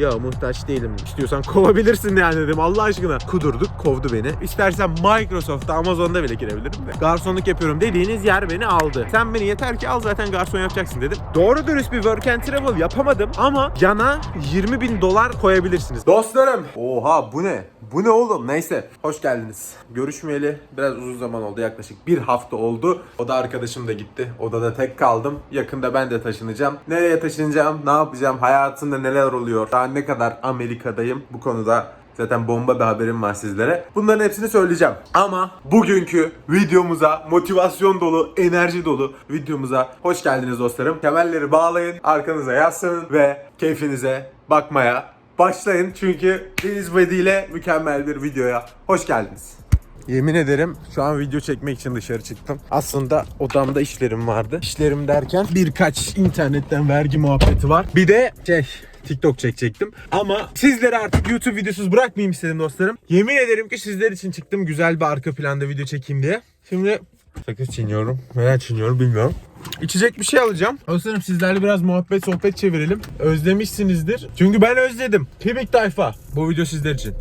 Ya muhtaç değilim. İstiyorsan kovabilirsin yani dedim. Allah aşkına. Kudurduk kovdu beni. İstersen Microsoft'ta Amazon'da bile girebilirim de. Garsonluk yapıyorum dediğiniz yer beni aldı. Sen beni yeter ki al zaten garson yapacaksın dedim. Doğru dürüst bir work and travel yapamadım ama yana 20 bin dolar koyabilirsiniz. Dostlarım. Oha bu ne? Bu ne oğlum? Neyse. Hoş geldiniz. Görüşmeyeli biraz uzun zaman oldu. Yaklaşık bir hafta oldu. O da arkadaşım da gitti. Odada tek kaldım. Yakında ben de taşınacağım. Nereye taşınacağım? Ne yapacağım? Hayatımda neler oluyor? Daha ne kadar Amerika'dayım? Bu konuda Zaten bomba bir haberim var sizlere. Bunların hepsini söyleyeceğim. Ama bugünkü videomuza motivasyon dolu, enerji dolu videomuza hoş geldiniz dostlarım. Kemerleri bağlayın, arkanıza yaslanın ve keyfinize bakmaya başlayın. Çünkü Deniz Vedi ile mükemmel bir videoya hoş geldiniz. Yemin ederim şu an video çekmek için dışarı çıktım. Aslında odamda işlerim vardı. İşlerim derken birkaç internetten vergi muhabbeti var. Bir de şey TikTok çekecektim. Ama sizleri artık YouTube videosuz bırakmayayım istedim dostlarım. Yemin ederim ki sizler için çıktım güzel bir arka planda video çekeyim diye. Şimdi sakız çiğniyorum. Veya çiğniyorum bilmiyorum. İçecek bir şey alacağım. Dostlarım sizlerle biraz muhabbet sohbet çevirelim. Özlemişsinizdir. Çünkü ben özledim. Kemik tayfa. Bu video sizler için.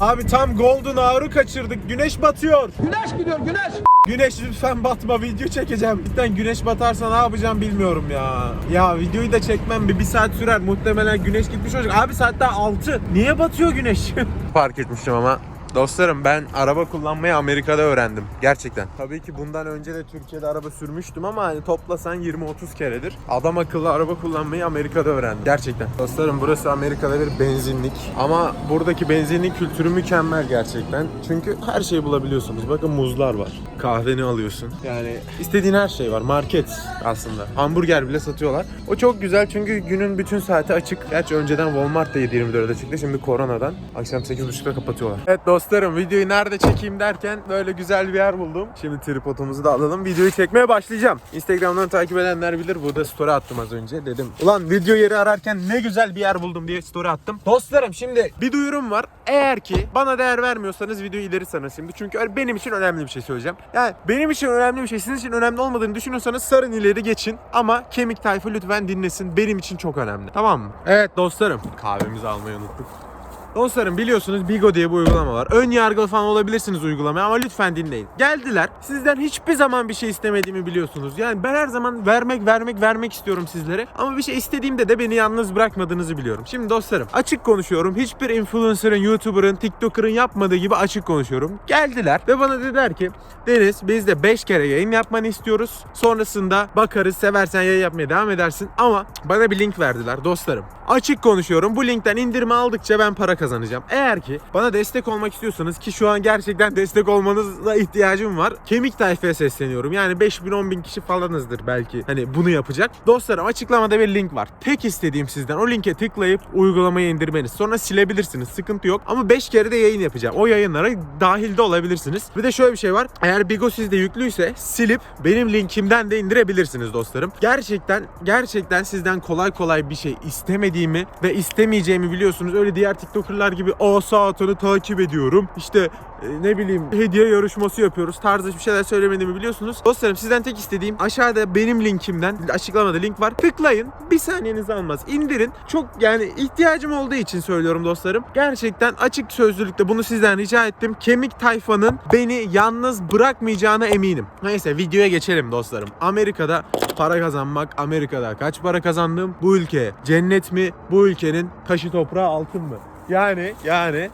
Abi tam Golden Hour'u kaçırdık. Güneş batıyor. Güneş gidiyor güneş. Güneş lütfen batma video çekeceğim. Cidden güneş batarsa ne yapacağım bilmiyorum ya. Ya videoyu da çekmem bir, bir saat sürer. Muhtemelen güneş gitmiş olacak. Abi saat daha 6. Niye batıyor güneş? Fark etmiştim ama. Dostlarım ben araba kullanmayı Amerika'da öğrendim. Gerçekten. Tabii ki bundan önce de Türkiye'de araba sürmüştüm ama hani toplasan 20-30 keredir. Adam akıllı araba kullanmayı Amerika'da öğrendim. Gerçekten. Dostlarım burası Amerika'da bir benzinlik. Ama buradaki benzinlik kültürü mükemmel gerçekten. Çünkü her şeyi bulabiliyorsunuz. Bakın muzlar var. Kahveni alıyorsun. Yani istediğin her şey var. Market aslında. Hamburger bile satıyorlar. O çok güzel çünkü günün bütün saati açık. Gerçi önceden Walmart da 7-24'e çıktı. Şimdi koronadan akşam 8.30'da kapatıyorlar. Evet dostlarım videoyu nerede çekeyim derken böyle güzel bir yer buldum. Şimdi tripodumuzu da alalım. Videoyu çekmeye başlayacağım. Instagram'dan takip edenler bilir. Burada story attım az önce. Dedim ulan video yeri ararken ne güzel bir yer buldum diye story attım. Dostlarım şimdi bir duyurum var. Eğer ki bana değer vermiyorsanız videoyu ileri sarın şimdi. Çünkü benim için önemli bir şey söyleyeceğim. Yani benim için önemli bir şey sizin için önemli olmadığını düşünüyorsanız sarın ileri geçin. Ama kemik tayfa lütfen dinlesin. Benim için çok önemli. Tamam mı? Evet dostlarım. Kahvemizi almayı unuttuk. Dostlarım biliyorsunuz Bigo diye bir uygulama var. Ön yargılı falan olabilirsiniz uygulamaya ama lütfen dinleyin. Geldiler. Sizden hiçbir zaman bir şey istemediğimi biliyorsunuz. Yani ben her zaman vermek vermek vermek istiyorum sizlere. Ama bir şey istediğimde de beni yalnız bırakmadığınızı biliyorum. Şimdi dostlarım açık konuşuyorum. Hiçbir influencer'ın, YouTuber'ın, TikToker'ın yapmadığı gibi açık konuşuyorum. Geldiler ve bana dediler ki Deniz biz de 5 kere yayın yapmanı istiyoruz. Sonrasında bakarız seversen yayın yapmaya devam edersin. Ama bana bir link verdiler dostlarım. Açık konuşuyorum. Bu linkten indirme aldıkça ben para kazanacağım. Eğer ki bana destek olmak istiyorsanız ki şu an gerçekten destek olmanıza ihtiyacım var. Kemik tayfaya sesleniyorum. Yani 5000 10 bin kişi falanızdır belki hani bunu yapacak. Dostlarım açıklamada bir link var. Tek istediğim sizden o linke tıklayıp uygulamayı indirmeniz. Sonra silebilirsiniz. Sıkıntı yok. Ama 5 kere de yayın yapacağım. O yayınlara dahilde olabilirsiniz. Bir de şöyle bir şey var. Eğer Bigo sizde yüklüyse silip benim linkimden de indirebilirsiniz dostlarım. Gerçekten gerçekten sizden kolay kolay bir şey istemediğimi ve istemeyeceğimi biliyorsunuz. Öyle diğer TikToker'lar gibi o saatini takip ediyorum. İşte e, ne bileyim hediye yarışması yapıyoruz tarzı bir şeyler söylemediğimi biliyorsunuz. Dostlarım sizden tek istediğim aşağıda benim linkimden açıklamada link var. Tıklayın. Bir saniyenizi almaz. İndirin. Çok yani ihtiyacım olduğu için söylüyorum dostlarım. Gerçekten açık sözlülükte bunu sizden rica ettim. Kemik tayfanın beni yalnız bırakmayacağına eminim. Neyse videoya geçelim dostlarım. Amerika'da para kazanmak, Amerika'da kaç para kazandım? Bu ülke cennet mi? Bu ülkenin taşı toprağı altın mı? Yani yani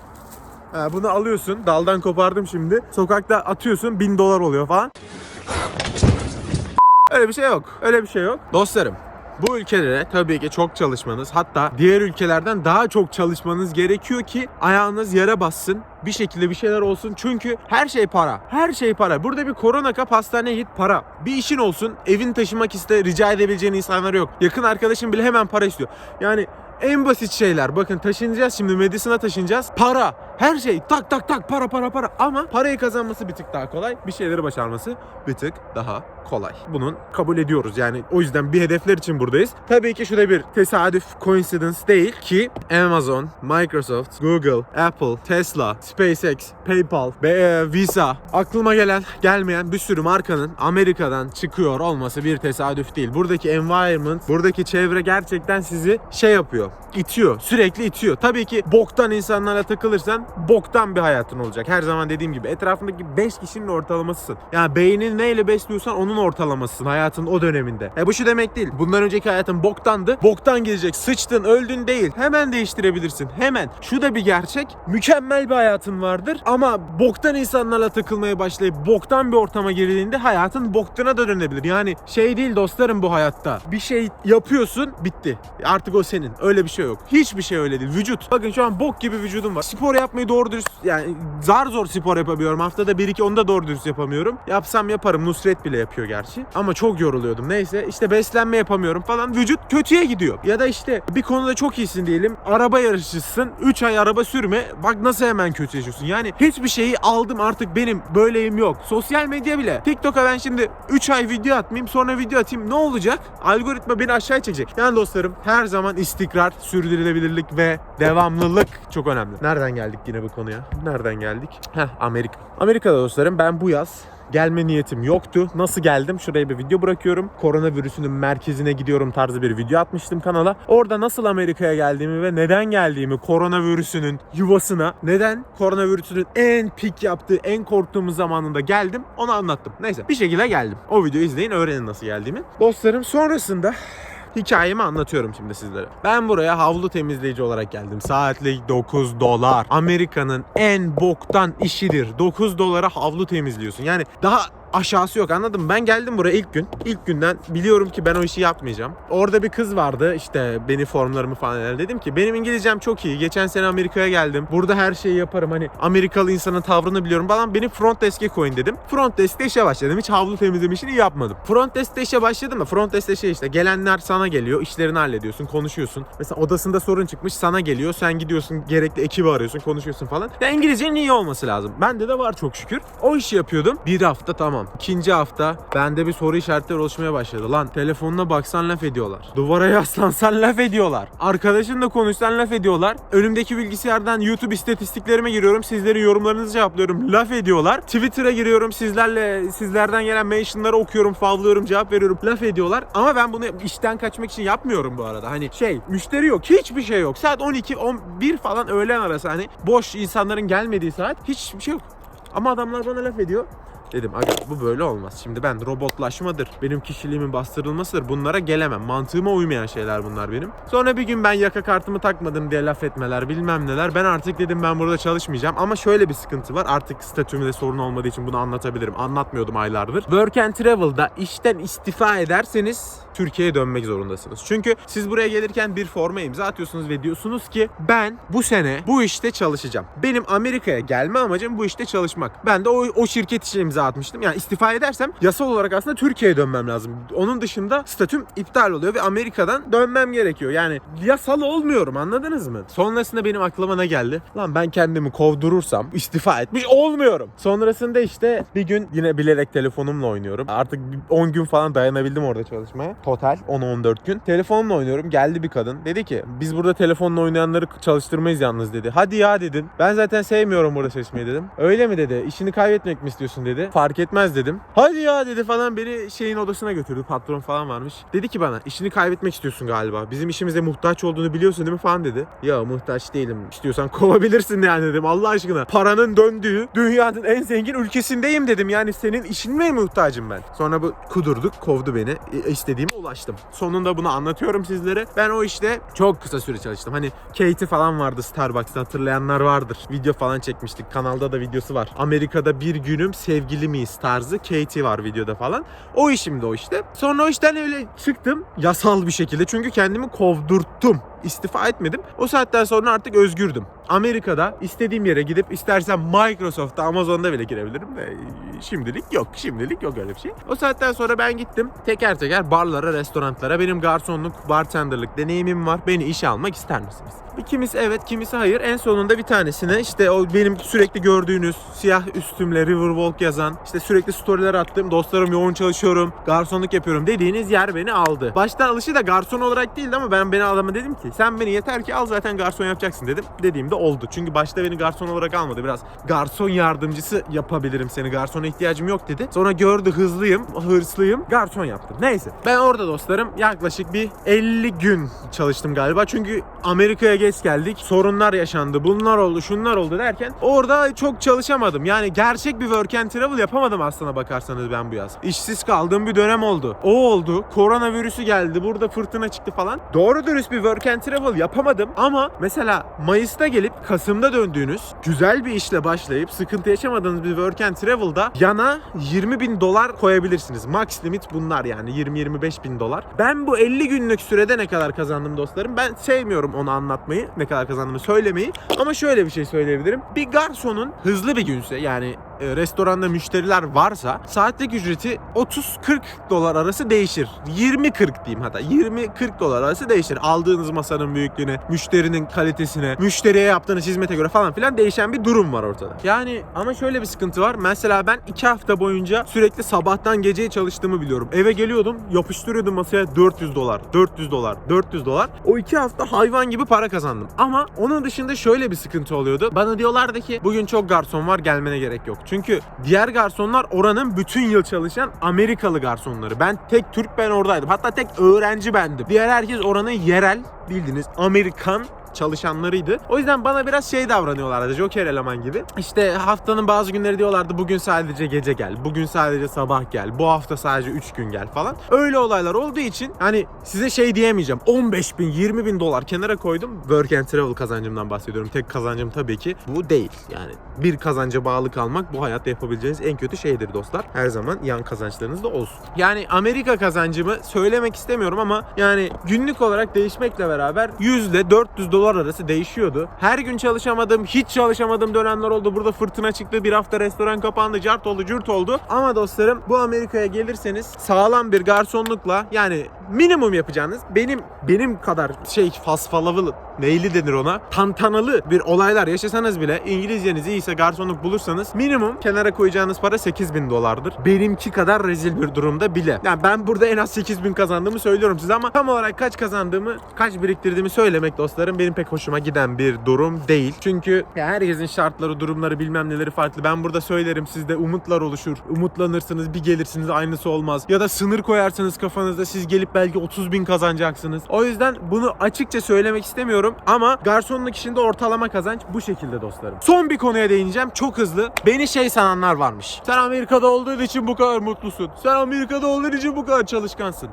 Ha, bunu alıyorsun. Daldan kopardım şimdi. Sokakta atıyorsun. Bin dolar oluyor falan. Öyle bir şey yok. Öyle bir şey yok. Dostlarım bu ülkelere tabii ki çok çalışmanız hatta diğer ülkelerden daha çok çalışmanız gerekiyor ki ayağınız yere bassın. Bir şekilde bir şeyler olsun. Çünkü her şey para. Her şey para. Burada bir korona kap hastaneye git para. Bir işin olsun evin taşımak iste rica edebileceğin insanlar yok. Yakın arkadaşın bile hemen para istiyor. Yani En basit şeyler. Bakın taşınacağız şimdi Madison'a taşınacağız. Para. Her şey tak tak tak para para para. Ama parayı kazanması bir tık daha kolay. Bir şeyleri başarması bir tık daha kolay. Bunun kabul ediyoruz. Yani o yüzden bir hedefler için buradayız. Tabii ki şurada bir tesadüf, coincidence değil ki Amazon, Microsoft, Google, Apple, Tesla, SpaceX, PayPal, e, Visa aklıma gelen, gelmeyen bir sürü markanın Amerika'dan çıkıyor olması bir tesadüf değil. Buradaki environment, buradaki çevre gerçekten sizi şey yapıyor, itiyor, sürekli itiyor. Tabii ki boktan insanlarla takılırsan boktan bir hayatın olacak. Her zaman dediğim gibi etrafındaki 5 kişinin ortalamasısın. Yani beynini neyle besliyorsan onun ortalamasısın hayatın o döneminde. E bu şu demek değil. Bundan önceki hayatın boktandı. Boktan gidecek. Sıçtın, öldün değil. Hemen değiştirebilirsin. Hemen. Şu da bir gerçek. Mükemmel bir hayatın vardır ama boktan insanlarla takılmaya başlayıp boktan bir ortama girdiğinde hayatın boktana da dönebilir. Yani şey değil dostlarım bu hayatta. Bir şey yapıyorsun, bitti. Artık o senin. Öyle bir şey yok. Hiçbir şey öyle değil. Vücut. Bakın şu an bok gibi vücudum var. Spor yapmayı doğru dürüst yani zar zor spor yapabiliyorum. Haftada 1-2 onu da doğru dürüst yapamıyorum. Yapsam yaparım. Nusret bile yapıyor gerçi. Ama çok yoruluyordum. Neyse işte beslenme yapamıyorum falan. Vücut kötüye gidiyor. Ya da işte bir konuda çok iyisin diyelim. Araba yarışçısın. 3 ay araba sürme. Bak nasıl hemen kötüleşiyorsun. Yani hiçbir şeyi aldım artık benim böyleyim yok. Sosyal medya bile. TikTok'a ben şimdi 3 ay video atmayayım sonra video atayım. Ne olacak? Algoritma beni aşağı çekecek. Yani dostlarım her zaman istikrar, sürdürülebilirlik ve devamlılık çok önemli. Nereden geldik yine bu konuya? Nereden geldik? Heh Amerika. Amerika'da dostlarım ben bu yaz gelme niyetim yoktu. Nasıl geldim? Şuraya bir video bırakıyorum. Koronavirüsünün merkezine gidiyorum tarzı bir video atmıştım kanala. Orada nasıl Amerika'ya geldiğimi ve neden geldiğimi koronavirüsünün yuvasına, neden koronavirüsünün en pik yaptığı, en korktuğumuz zamanında geldim onu anlattım. Neyse bir şekilde geldim. O videoyu izleyin öğrenin nasıl geldiğimi. Dostlarım sonrasında Hikayemi anlatıyorum şimdi sizlere. Ben buraya havlu temizleyici olarak geldim. Saatlik 9 dolar. Amerika'nın en boktan işidir. 9 dolara havlu temizliyorsun. Yani daha aşağısı yok anladın mı? Ben geldim buraya ilk gün. İlk günden biliyorum ki ben o işi yapmayacağım. Orada bir kız vardı işte beni formlarımı falan eder. Dedim ki benim İngilizcem çok iyi. Geçen sene Amerika'ya geldim. Burada her şeyi yaparım. Hani Amerikalı insanın tavrını biliyorum falan. Beni front desk'e koyun dedim. Front desk'te işe başladım. Hiç havlu temizleme işini yapmadım. Front desk'te işe başladım da front desk'te şey işte gelenler sana geliyor. işlerini hallediyorsun, konuşuyorsun. Mesela odasında sorun çıkmış sana geliyor. Sen gidiyorsun gerekli ekibi arıyorsun, konuşuyorsun falan. Ya İngilizcenin iyi olması lazım. Bende de var çok şükür. O işi yapıyordum. Bir hafta tamam. İkinci hafta bende bir soru işaretleri oluşmaya başladı. Lan telefonuna baksan laf ediyorlar. Duvara yaslansan laf ediyorlar. Arkadaşınla konuşsan laf ediyorlar. Önümdeki bilgisayardan YouTube istatistiklerime giriyorum. Sizlerin yorumlarınızı cevaplıyorum. Laf ediyorlar. Twitter'a giriyorum. Sizlerle sizlerden gelen mentionları okuyorum, favlıyorum, cevap veriyorum. Laf ediyorlar. Ama ben bunu işten kaçmak için yapmıyorum bu arada. Hani şey, müşteri yok. Hiçbir şey yok. Saat 12, 11 falan öğlen arası hani boş insanların gelmediği saat hiçbir şey yok. Ama adamlar bana laf ediyor. Dedim aga bu böyle olmaz. Şimdi ben robotlaşmadır, benim kişiliğimin bastırılmasıdır. Bunlara gelemem. Mantığıma uymayan şeyler bunlar benim. Sonra bir gün ben yaka kartımı takmadım diye laf etmeler bilmem neler. Ben artık dedim ben burada çalışmayacağım. Ama şöyle bir sıkıntı var. Artık statümde sorun olmadığı için bunu anlatabilirim. Anlatmıyordum aylardır. Work and Travel'da işten istifa ederseniz Türkiye'ye dönmek zorundasınız. Çünkü siz buraya gelirken bir forma imza atıyorsunuz ve diyorsunuz ki ben bu sene bu işte çalışacağım. Benim Amerika'ya gelme amacım bu işte çalışmak. Ben de o, o şirket için imza atmıştım. Yani istifa edersem yasal olarak aslında Türkiye'ye dönmem lazım. Onun dışında statüm iptal oluyor ve Amerika'dan dönmem gerekiyor. Yani yasal olmuyorum anladınız mı? Sonrasında benim aklıma ne geldi? Lan ben kendimi kovdurursam istifa etmiş olmuyorum. Sonrasında işte bir gün yine bilerek telefonumla oynuyorum. Artık bir 10 gün falan dayanabildim orada çalışmaya. Total 10-14 gün. Telefonumla oynuyorum. Geldi bir kadın. Dedi ki biz burada telefonla oynayanları çalıştırmayız yalnız dedi. Hadi ya dedim. Ben zaten sevmiyorum burada çalışmayı dedim. Öyle mi dedi. İşini kaybetmek mi istiyorsun dedi. Fark etmez dedim. Hadi ya dedi falan beni şeyin odasına götürdü. Patron falan varmış. Dedi ki bana işini kaybetmek istiyorsun galiba. Bizim işimize muhtaç olduğunu biliyorsun değil mi falan dedi. Ya muhtaç değilim. İstiyorsan kovabilirsin yani dedim. Allah aşkına. Paranın döndüğü dünyanın en zengin ülkesindeyim dedim. Yani senin işin mi muhtacım ben? Sonra bu kudurduk. Kovdu beni. E, ulaştım. Sonunda bunu anlatıyorum sizlere. Ben o işte çok kısa süre çalıştım. Hani Katie falan vardı Starbucks'ta hatırlayanlar vardır. Video falan çekmiştik. Kanalda da videosu var. Amerika'da bir günüm sevgili miyiz tarzı Katie var videoda falan. O işimdi o işte. Sonra o işten öyle çıktım. Yasal bir şekilde. Çünkü kendimi kovdurttum. İstifa etmedim. O saatten sonra artık özgürdüm. Amerika'da istediğim yere gidip istersen Microsoft'ta, Amazon'da bile girebilirim de şimdilik yok. Şimdilik yok öyle bir şey. O saatten sonra ben gittim teker teker barlara, restoranlara. Benim garsonluk, bartenderlık deneyimim var. Beni işe almak ister misiniz? Kimisi evet, kimisi hayır. En sonunda bir tanesine işte o benim sürekli gördüğünüz siyah üstümle Riverwalk yazan, işte sürekli storyler attığım, dostlarım yoğun çalışıyorum, garsonluk yapıyorum dediğiniz yer beni aldı. Başta alışı da garson olarak değildi ama ben beni adama dedim ki sen beni yeter ki al zaten garson yapacaksın dedim. Dediğimde oldu. Çünkü başta beni garson olarak almadı. Biraz garson yardımcısı yapabilirim seni. Garsona ihtiyacım yok dedi. Sonra gördü hızlıyım, hırslıyım. Garson yaptım. Neyse. Ben orada dostlarım yaklaşık bir 50 gün çalıştım galiba. Çünkü Amerika'ya geç geldik. Sorunlar yaşandı. Bunlar oldu, şunlar oldu derken orada çok çalışamadım. Yani gerçek bir work and travel yapamadım aslına bakarsanız ben bu yaz. İşsiz kaldığım bir dönem oldu. O oldu. Koronavirüsü geldi. Burada fırtına çıktı falan. Doğru dürüst bir work and travel yapamadım. Ama mesela Mayıs'ta gelip Kasım'da döndüğünüz güzel bir işle başlayıp sıkıntı yaşamadığınız bir work and travel'da yana 20 bin dolar koyabilirsiniz. Max limit bunlar yani 20-25 bin dolar. Ben bu 50 günlük sürede ne kadar kazandım dostlarım? Ben sevmiyorum onu anlatmayı. Ne kadar kazandığımı söylemeyi. Ama şöyle bir şey söyleyebilirim. Bir garsonun hızlı bir günse yani e, restoranda müşteriler varsa saatlik ücreti 30-40 dolar arası değişir. 20-40 diyeyim hatta. 20-40 dolar arası değişir. Aldığınız masanın büyüklüğüne, müşterinin kalitesine, müşteriye yaptığınız hizmete göre falan filan değişen bir durum var ortada. Yani ama şöyle bir sıkıntı var. Mesela ben 2 hafta boyunca sürekli sabahtan geceye çalıştığımı biliyorum. Eve geliyordum, yapıştırıyordum masaya 400 dolar, 400 dolar, 400 dolar. O 2 hafta hayvan gibi para kazandım. Ama onun dışında şöyle bir sıkıntı oluyordu. Bana diyorlardı ki bugün çok garson var gelmene gerek yok. Çünkü diğer garsonlar oranın bütün yıl çalışan Amerikalı garsonları. Ben tek Türk ben oradaydım. Hatta tek öğrenci bendim. Diğer herkes oranın yerel bildiğiniz Amerikan çalışanlarıydı. O yüzden bana biraz şey davranıyorlardı. Joker eleman gibi. İşte haftanın bazı günleri diyorlardı bugün sadece gece gel. Bugün sadece sabah gel. Bu hafta sadece 3 gün gel falan. Öyle olaylar olduğu için hani size şey diyemeyeceğim. 15 bin 20 bin dolar kenara koydum. Work and travel kazancımdan bahsediyorum. Tek kazancım tabii ki bu değil. Yani bir kazanca bağlı kalmak bu hayatta yapabileceğiniz en kötü şeydir dostlar. Her zaman yan kazançlarınız da olsun. Yani Amerika kazancımı söylemek istemiyorum ama yani günlük olarak değişmekle beraber yüzde 400 dolar arası değişiyordu. Her gün çalışamadım, hiç çalışamadığım dönemler oldu. Burada fırtına çıktı, bir hafta restoran kapandı, cart oldu, cürt oldu. Ama dostlarım bu Amerika'ya gelirseniz sağlam bir garsonlukla yani minimum yapacağınız benim benim kadar şey fasfalavalı neyli denir ona tantanalı bir olaylar yaşasanız bile İngilizceniz iyiyse garsonluk bulursanız minimum kenara koyacağınız para 8000 dolardır. Benimki kadar rezil bir durumda bile. Yani ben burada en az 8000 kazandığımı söylüyorum size ama tam olarak kaç kazandığımı kaç biriktirdiğimi söylemek dostlarım benim pek hoşuma giden bir durum değil. Çünkü herkesin şartları durumları bilmem neleri farklı. Ben burada söylerim sizde umutlar oluşur. Umutlanırsınız bir gelirsiniz aynısı olmaz. Ya da sınır koyarsanız kafanızda siz gelip belki 30 bin kazanacaksınız. O yüzden bunu açıkça söylemek istemiyorum ama garsonluk işinde ortalama kazanç bu şekilde dostlarım. Son bir konuya değineceğim çok hızlı. Beni şey sananlar varmış. Sen Amerika'da olduğun için bu kadar mutlusun. Sen Amerika'da olduğun için bu kadar çalışkansın.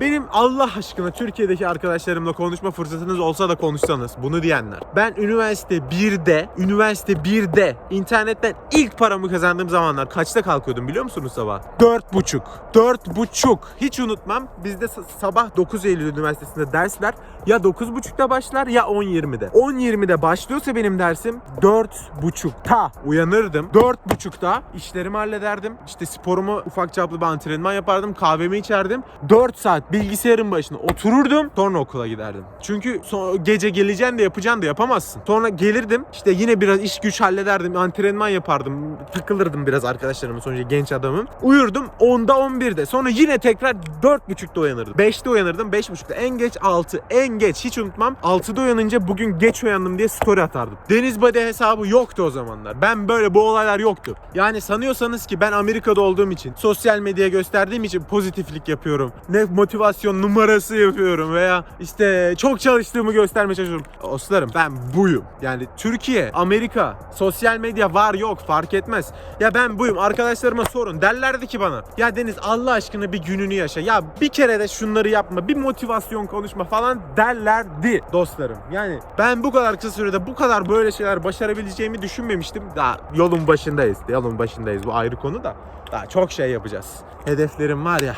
Benim Allah aşkına Türkiye'deki arkadaşlarımla konuşma fırsatınız olsa da konuşsanız bunu diyenler. Ben üniversite 1'de, üniversite 1'de internetten ilk paramı kazandığım zamanlar kaçta kalkıyordum biliyor musunuz sabah? 4.30. 4.30. Hiç unutmam. Bizde sa- sabah 9 Eylül Üniversitesi'nde dersler ya 9.30'da başlar ya 10.20'de. 10.20'de başlıyorsa benim dersim 4.30'ta uyanırdım. 4.30'da işlerimi hallederdim. İşte sporumu ufak çaplı bir antrenman yapardım. Kahvemi içerdim. 4 saat bilgisayarın başına otururdum. Sonra okula giderdim. Çünkü so- gece geleceksin de yapacaksın da yapamazsın. Sonra gelirdim. işte yine biraz iş güç hallederdim. Antrenman yapardım. Takılırdım biraz arkadaşlarımın sonuçta genç adamım. Uyurdum 10'da 11'de. Sonra yine tekrar 4.30'da uyanırdım. 5'te uyanırdım. 5.30'da. En geç 6. En geç hiç unutmam. 6'da uyanınca bugün geç uyandım diye story atardım. Deniz Bade hesabı yoktu o zamanlar. Ben böyle bu olaylar yoktu. Yani sanıyorsanız ki ben Amerika'da olduğum için, sosyal medyaya gösterdiğim için pozitiflik yapıyorum. Ne motivasyon numarası yapıyorum veya işte çok çalıştığımı göstermeye çalışıyorum. Dostlarım ben buyum. Yani Türkiye, Amerika, sosyal medya var yok fark etmez. Ya ben buyum. Arkadaşlarıma sorun. Derlerdi ki bana. Ya Deniz Allah aşkına bir gününü yaşa. Ya bir kere de şunları yapma. Bir motivasyon konuşma falan derlerdi dostlarım. Yani ben bu kadar kısa sürede bu kadar böyle şeyler başarabileceğimi düşünmemiştim. Daha yolun başındayız. Yolun başındayız. Bu ayrı konu da. Daha çok şey yapacağız. Hedeflerim var ya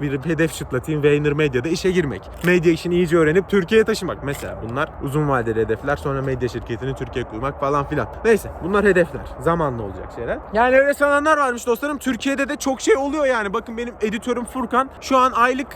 bir hedef çıtlatayım Vayner Medya'da işe girmek. Medya işini iyice öğrenip Türkiye'ye taşımak. Mesela bunlar uzun vadeli hedefler. Sonra medya şirketini Türkiye'ye kurmak falan filan. Neyse bunlar hedefler. Zamanla olacak şeyler. Yani öyle sananlar varmış dostlarım. Türkiye'de de çok şey oluyor yani. Bakın benim editörüm Furkan şu an aylık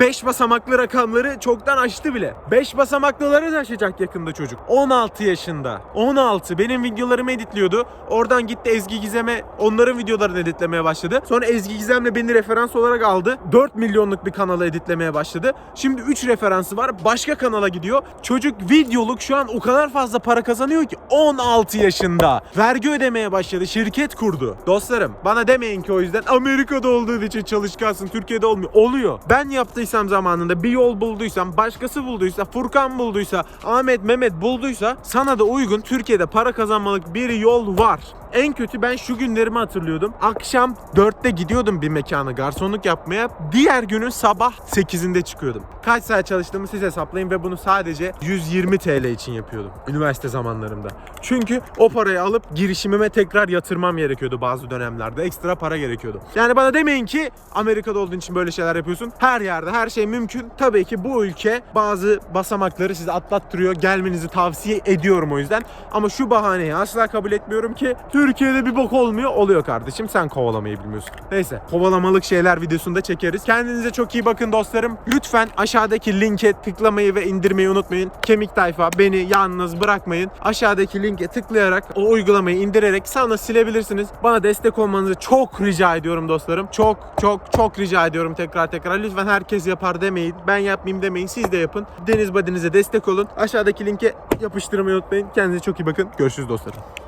5 basamaklı rakamları çoktan aştı bile. 5 basamaklıları da aşacak yakında çocuk. 16 yaşında. 16. Benim videolarımı editliyordu. Oradan gitti Ezgi Gizem'e onların videolarını editlemeye başladı. Sonra Ezgi Gizem'le beni referans olarak aldı. 4 milyonluk bir kanalı editlemeye başladı. Şimdi 3 referansı var. Başka kanala gidiyor. Çocuk videoluk şu an o kadar fazla para kazanıyor ki 16 yaşında. Vergi ödemeye başladı. Şirket kurdu. Dostlarım bana demeyin ki o yüzden Amerika'da olduğun için çalışkansın. Türkiye'de olmuyor. Oluyor. Ben yaptıysam zamanında bir yol bulduysam, başkası bulduysa, Furkan bulduysa, Ahmet, Mehmet bulduysa sana da uygun Türkiye'de para kazanmalık bir yol var. En kötü ben şu günlerimi hatırlıyordum. Akşam 4'te gidiyordum bir mekana garsonluk yapmaya. Diğer günün sabah 8'inde çıkıyordum. Kaç saat çalıştığımı siz hesaplayın ve bunu sadece 120 TL için yapıyordum. Üniversite zamanlarımda. Çünkü o parayı alıp girişimime tekrar yatırmam gerekiyordu bazı dönemlerde. Ekstra para gerekiyordu. Yani bana demeyin ki Amerika'da olduğun için böyle şeyler yapıyorsun. Her yerde her şey mümkün. Tabii ki bu ülke bazı basamakları size atlattırıyor. Gelmenizi tavsiye ediyorum o yüzden. Ama şu bahaneyi asla kabul etmiyorum ki Türkiye'de bir bok olmuyor. Oluyor kardeşim. Sen kovalamayı bilmiyorsun. Neyse. Kovalamalık şeyler videosunu da çekeriz. Kendinize çok iyi bakın dostlarım. Lütfen aşağıdaki linke tıklamayı ve indirmeyi unutmayın. Kemik Tayfa beni yalnız bırakmayın. Aşağıdaki linke tıklayarak o uygulamayı indirerek sana silebilirsiniz. Bana destek olmanızı çok rica ediyorum dostlarım. Çok çok çok rica ediyorum tekrar tekrar. Lütfen herkes yapar demeyin. Ben yapmayayım demeyin. Siz de yapın. Deniz Badinize destek olun. Aşağıdaki linke yapıştırmayı unutmayın. Kendinize çok iyi bakın. Görüşürüz dostlarım.